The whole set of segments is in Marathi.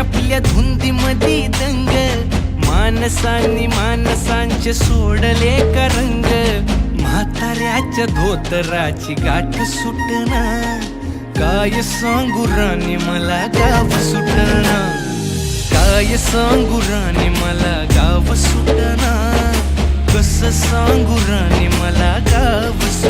आपल्या धुंदी मधी दंग. माणसांनी माणसांचे सोडले का रंग? म्हाताऱ्याच्या धोतराची गाठ सुटना काय सांगू राणी मला गाव सुटना काय सांगू राणी मला गाव सुटना कस सांगू राणी मला गाव सुटना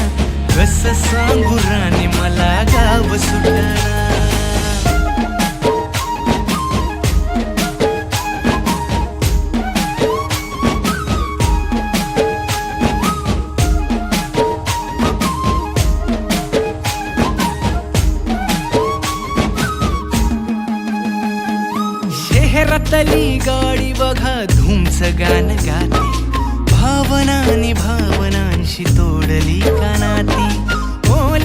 कस सांगू राणी मला गाव सुटणार. शहरातली गाडी बघा धुमच गाणं गाते. भावनानी भावनांशी तो